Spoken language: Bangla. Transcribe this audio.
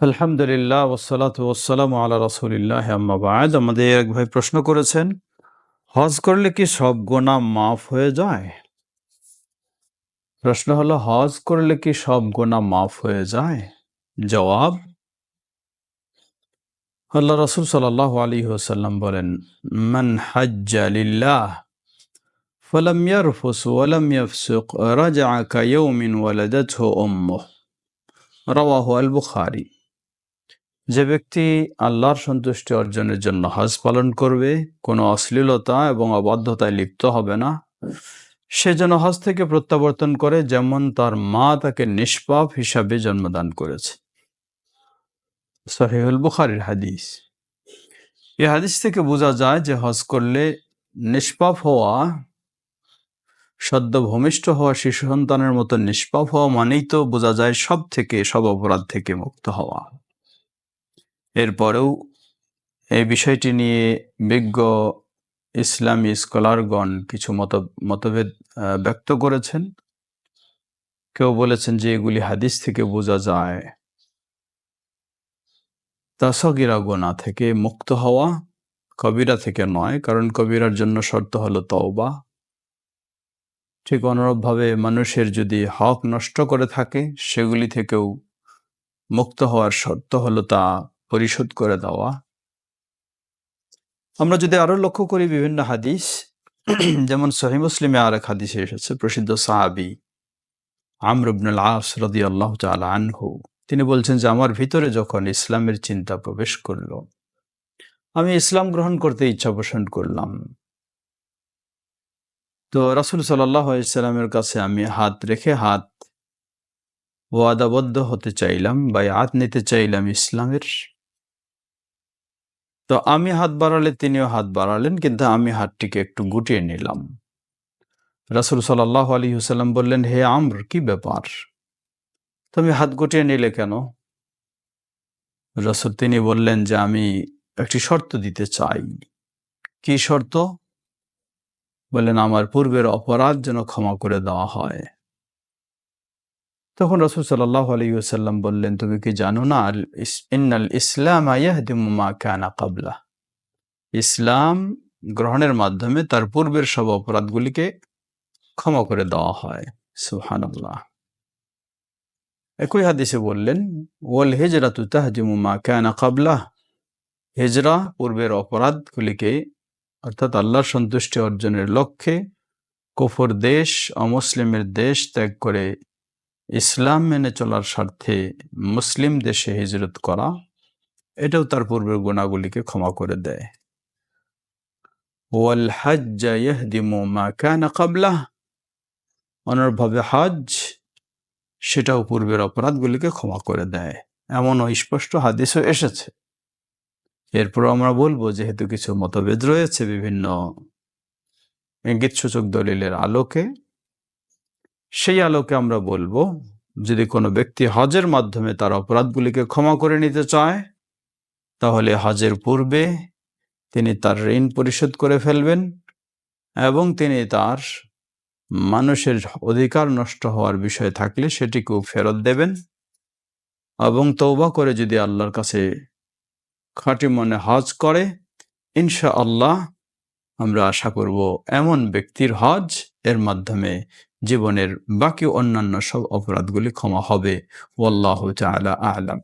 আলহামদুলিল্লাহ ওসালাত ওসালাম আল্লাহ রসুলিল্লাহ আম্মাবাদ আমাদের এক ভাই প্রশ্ন করেছেন, হজ করলে কি সব গোনা মাফ হয়ে যায়? প্রশ্ন হলো, হজ করলে কি সব গোনা মাফ হয়ে যায়? জবাব, আল্লাহ রসুল সাল আলী ওসাল্লাম বলেন, মান হাজ্জালিল্লাহ ফলম ইয়ারফুস ওয়ালাম ইয়াফসুক রাজা আকা ইয়ৌমিন ওয়ালাদাত উম্মুহ। রওয়াহ আল বুখারী যে ব্যক্তি আল্লাহর সন্তুষ্টি অর্জনের জন্য হজ পালন করবে, কোনো অশ্লীলতা এবং অবাধ্যতায় লিপ্ত হবে না। সে যেন হজ থেকে প্রত্যাবর্তন করে, যেমন তার মা তাকে নিষ্পাপ হিসাবে জন্মদান করেছে। সহিহুল বুখারির হাদিস। এই হাদিস থেকে বোঝা যায় যে হজ করলে নিষ্পাপ হওয়া সদ্য ভূমিষ্ঠ হওয়া শিশু সন্তানের মতো নিষ্পাপ হওয়া মানেই তো বোঝা যায় সব থেকে সব অপরাধ থেকে মুক্ত হওয়া। এরপরেও এই বিষয়টি নিয়ে বিজ্ঞ ইসলামী স্কলারগণ কিছু মত, মতভেদ ব্যক্ত করেছেন। কেউ বলেছেন যে এগুলি হাদিস থেকে বোঝা যায়। তাসগিরা গোনা থেকে মুক্ত হওয়া কবিরা থেকে নয়, কারণ কবিরার জন্য শর্ত হলো তওবা। ঠিক অনুরূপভাবে মানুষের যদি হক নষ্ট করে থাকে, সেগুলি থেকেও মুক্ত হওয়ার শর্ত হলো তা পরিশোধ করে দেওয়া। আমরা যদি আরও লক্ষ্য করি বিভিন্ন হাদিস, যেমন সহি মুসলিমে আর এক হাদিসে এসেছে, প্রসিদ্ধ সাহাবি আমরুবনুল আস রদি আল্লাহ আনহু। তিনি বলছেন যে, আমার ভিতরে যখন ইসলামের চিন্তা প্রবেশ করল, আমি ইসলাম গ্রহণ করতে ইচ্ছা পোষণ করলাম। তো রাসুল সাল্লাহ ইসলামের কাছে আমি হাত রেখে হাত ওয়াদাবদ্ধ হতে চাইলাম বা হাত নিতে চাইলাম ইসলামের তো আমি হাত বাড়ালে তিনিও হাত বাড়ালেন, কিন্তু আমি হাতটিকে একটু গুটিয়ে নিলাম। রাসুল সাল্লাহ আলী হুসাল্লাম বললেন, হে আমর, কি ব্যাপার? তুমি হাত গুটিয়ে নিলে কেন? রসুল তিনি বললেন যে, আমি একটি শর্ত দিতে চাই। কি শর্ত? বললেন, আমার পূর্বের অপরাধ যেন ক্ষমা করে দেওয়া হয়। তখন রসুল সাল্লাহ আলাইসাল্লাম বললেন, তুমি কি জানো না ইন্নাল ইসলাম আয়াহদিমা কানা কাবলা ইসলাম গ্রহণের মাধ্যমে তার পূর্বের সব অপরাধগুলিকে ক্ষমা করে দেওয়া হয়। সুহানাল্লাহ একই হাদিসে বললেন, ওয়াল হেজরা তু তাহজিমা কানা কাবলা হেজরা পূর্বের অপরাধগুলিকে, অর্থাৎ আল্লাহর সন্তুষ্টি অর্জনের লক্ষ্যে কফর দেশ, অমুসলিমের দেশ ত্যাগ করে ইসলাম মেনে চলার স্বার্থে মুসলিম দেশে হিজরত করা, এটাও তার পূর্বের গুণাগুলিকে ক্ষমা করে দেয়। ওয়াল মা অনুরূপভাবে হজ সেটাও পূর্বের অপরাধগুলিকে ক্ষমা করে দেয়। এমন স্পষ্ট হাদিসও এসেছে। এরপর আমরা বলব, যেহেতু কিছু মতভেদ রয়েছে বিভিন্ন ইঙ্গিতসূচক দলিলের আলোকে সেই আলোকে আমরা বলব, যদি কোনো ব্যক্তি হজের মাধ্যমে তার অপরাধগুলিকে ক্ষমা করে নিতে চায়, তাহলে হজের পূর্বে তিনি তার ঋণ পরিশোধ করে ফেলবেন এবং তিনি তার মানুষের অধিকার নষ্ট হওয়ার বিষয় থাকলে সেটিকেও ফেরত দেবেন এবং তৌবা করে যদি আল্লাহর কাছে খাঁটি মনে হজ করে ইনশা আল্লাহ আমরা আশা করব এমন ব্যক্তির হজ এর মাধ্যমে জীবনের বাকি অন্যান্য সব অপরাধগুলি ক্ষমা হবে। ওল্লাহ আলা আলাম।